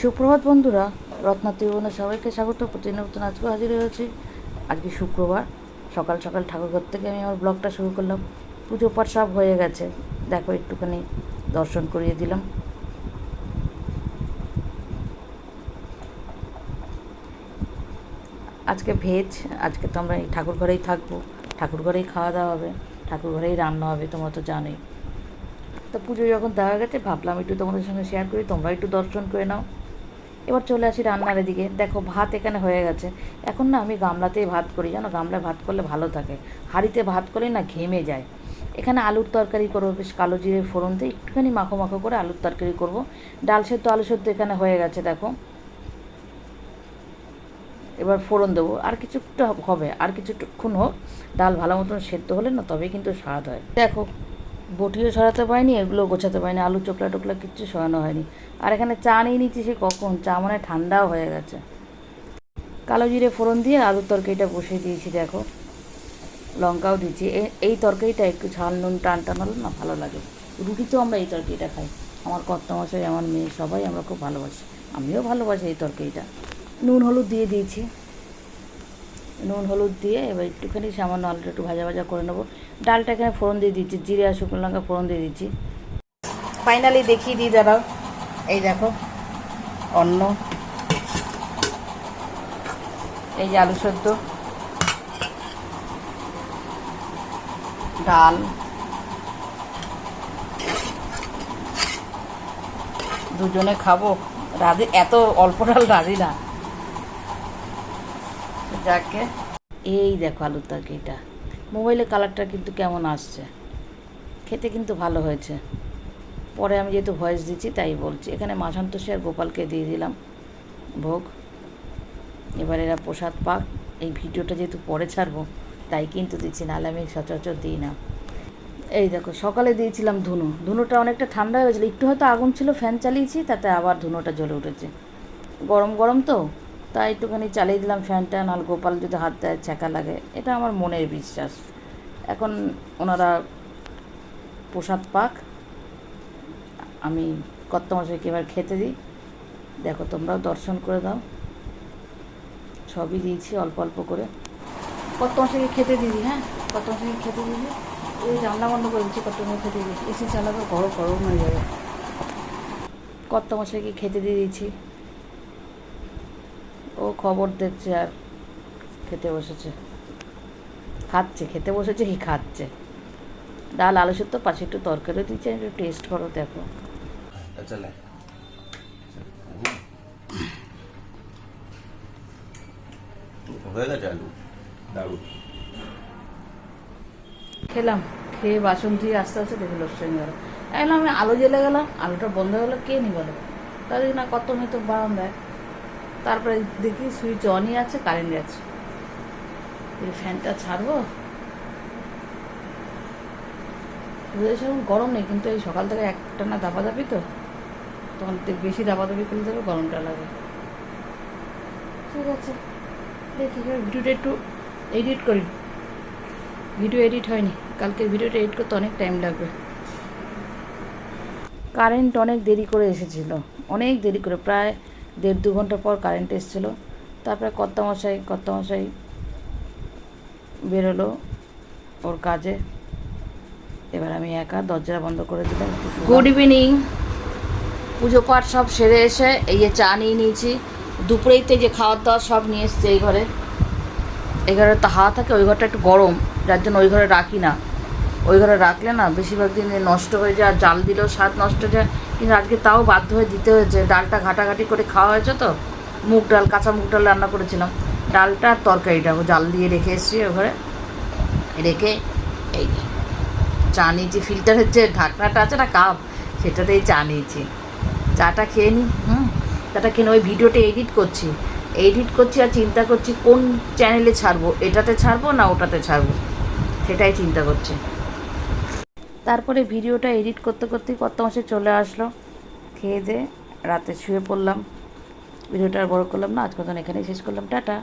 সুপ্রভাত বন্ধুরা রত্না ত্রিভুবনে সবাইকে স্বাগত। প্রতিনিয়ত আজকে হাজির হয়েছি। আজকে শুক্রবার, সকাল সকাল ঠাকুরঘর থেকে আমি আমার ব্লগটা শুরু করলাম। পুজো পাঠ সব হয়ে গেছে। দেখো, একটুখানি দর্শন করিয়ে দিলাম। আজকে ভেজ, আজকে তো আমরা এই ঠাকুর ঘরেই থাকব। ঠাকুর ঘরেই খাওয়া দাওয়া হবে, ঠাকুর ঘরেই রান্না হবে, তোমরা তো জানোই। তো পুজো যখন দেওয়া গেছে, ভাবলাম একটু তোমাদের সঙ্গে শেয়ার করি, তোমরা একটু দর্শন করে নাও। এবার চলে আসি রান্নার এদিকে। দেখো, ভাত এখানে হয়ে গেছে। এখন না আমি গামলাতেই ভাত করি। জানো, গামলায় ভাত করলে ভালো থাকে। হাঁড়িতে ভাত করলে না ঘেমে যায়। এখানে আলুর তরকারি করব, বেশ কালো জিরে ফোড়ন দিয়ে একটুখানি মাখো মাখো করে আলুর তরকারি করব। ডাল সেদ্ধ, আলু সেদ্ধ এখানে হয়ে গেছে, দেখো। এবার ফোড়ন দেবো। আর কিছুটা হবে, আর কিছুক্ষণ হোক। ডাল ভালো মতন সেদ্ধ হলে না তবেই কিন্তু স্বাদ হয়। দেখো বটিও সরাতে পারিনি এগুলো গোছাতে পারিনি, আলু চোকলা টোকলা কিচ্ছু সরানো হয়নি। আর এখানে চা নিয়ে নিচ্ছি সে কখন? চা মানে ঠান্ডাও হয়ে গেছে। কালো জিরে ফোড়ন দিয়ে আলুর তরকারিটা বসিয়ে দিয়েছি, দেখো। লঙ্কাও দিচ্ছি। এই তরকারিটা একটু ঝাল, নুন, টান টান না ভালো লাগে। রুটিতেও আমরা এই তরকারিটা খাই। আমার কর্তামশাই, আমার মেয়ে সবাই আমরা খুব ভালোবাসি। আমিও ভালোবাসি এই তরকারিটা। নুন, হলুদ দিয়ে দিয়েছি। নুন, হলুদ দিয়ে এবার একটুখানি সামান্য আলুটা একটু ভাজা ভাজা করে নেব। ডালটা এখানে ফোড়ন দিয়ে দিচ্ছি, জিরে আর শুকনো লঙ্কা ফোড়ন দিয়ে দিচ্ছি। ফাইনালি দেখিয়ে দিই দাঁড়াও। এই দেখো, অন্ন। এই যে আলু সদ্য ডাল। দুজনে খাব। রাধি, এত অল্প ডাল রাধি না। যাকে? এই দেখো আলুর তরকারিটা। মোবাইলে কালারটা কিন্তু কেমন আসছে। খেতে কিন্তু ভালো হয়েছে। পরে আমি যেহেতু ভয়েস দিচ্ছি, তাই বলছি। এখানে মাসান্তোষী আর গোপালকে দিয়ে দিলাম ভোগ। এবার এরা প্রসাদ পাক। এই ভিডিওটা যেহেতু পরে ছাড়বো, তাই কিন্তু দিচ্ছি, নাহলে আমি সচরাচর দিই না। এই দেখো, সকালে দিয়েছিলাম ধুনো। ধুনোটা অনেকটা ঠান্ডা হয়ে গেছিল। একটু হয়তো আগুন ছিল ফ্যান চালিয়েছি, তাতে আবার ধুনোটা জ্বলে উঠেছে। গরম গরম তো? তাই একটুখানি চালিয়ে দিলাম ফ্যানটা, নাহলে গোপাল যদি হাত দেয়, ছ্যাঁকা লাগে। এটা আমার মনের বিশ্বাস। এখন ওনারা প্রসাদ পাক। আমি কর্তমশাইকে এবার খেতে দিই। দেখো, তোমরাও দর্শন করে দাও। সবই দিয়েছি, অল্প অল্প করে। কর্তমশাইকে খেতে দিদি হ্যাঁ? কর্তমশাইকে খেতে দিদি এই রান্না বন্ধ করে দিচ্ছি কর্তমশাই খেতে দিই। এসি চালাবে, গরম গরম হয়ে যাবে। কর্তমশাইকে খেতে দিয়ে দিয়েছি। ও খবর দেখছে আর খেতে বসেছে। খাচ্ছে খেতে বসেছে কি খাচ্ছে? ডাল আলু সেদ্ধ পাশে একটু তরকারিও দিচ্ছে একটু টেস্ট করো দেখো। খেলাম খেয়ে বাসন ধুয়ে আস্তে আস্তে দেখে লোকসান গেল। আমি আলো জ্বেলে গেলাম আলোটা বন্ধ হলো কে নি বলে? তাদের না কত মেয়ে তো বারান্দায় তারপরে দেখি সুইচ অনই আছে কারেন্ট আছে। এই ফ্যানটা ছাড়বো? সেরকম গরম নেই, কিন্তু এই সকাল থেকে একটা না দাপাদাপি তো। তখন বেশি দাপাদাপি করলে তবে গরমটা লাগে। ঠিক আছে, দেখি ভিডিওটা একটু এডিট করি। ভিডিও এডিট হয়নি কালকে ভিডিওটা এডিট করতে অনেক টাইম লাগবে। কারেন্ট অনেক দেরি করে এসেছিল, অনেক দেরি করে, প্রায় দেড় দু ঘণ্টা পর কারেন্ট এসেছিল। তারপরে কর্তামশাই কর্তামশাই বেরোলো ওর কাজে। এবার আমি একা দরজা বন্ধ করে দিলাম গুড ইভিনিং পুজো পাঠ সব সেরে এসে এই যে চা নিয়ে নিয়েছি। দুপুরেইতে যে খাওয়ার দাওয়ার সব নিয়ে এসছে এই ঘরে। এই ঘরে তো হাওয়া থাকে, ওই ঘরটা একটু গরম। যার জন্য ওই ঘরে রাখি না। ওই ঘরে রাখলে না বেশিরভাগ দিন নষ্ট হয়ে যায়, আর জাল দিলেও স্বাদ নষ্ট যায়। কিন্তু আজকে তাও বাধ্য হয়ে দিতে হয়েছে। ডালটা ঘাটাঘাটি করে খাওয়া হয়েছে তো। মুগ ডাল, কাঁচা মুগ ডাল রান্না করেছিলাম। ডালটা আর তরকারিটা জাল দিয়ে রেখে এসেছি ঘরে। রেখে এই চা নিয়েছি, ফিল্টারের যে ঢাকনাটা আছে না কাপ, সেটাতেই চা নিয়েছি। চাটা খেয়ে নিই হুম? চাটা খেয়ে ওই ভিডিওটা এডিট করছি। এডিট করছি আর চিন্তা করছি কোন চ্যানেলে ছাড়বো, এটাতে ছাড়বো না ওটাতে ছাড়বো, সেটাই চিন্তা করছি। তারপরে ভিডিওটা এডিট করতে করতেই কত মাসে চলে আসলো। খেয়ে দিয়ে রাতে শুয়ে পড়লাম। ভিডিওটা আর বড় করলাম না আজ মতন এখানেই শেষ করলাম। টাটা।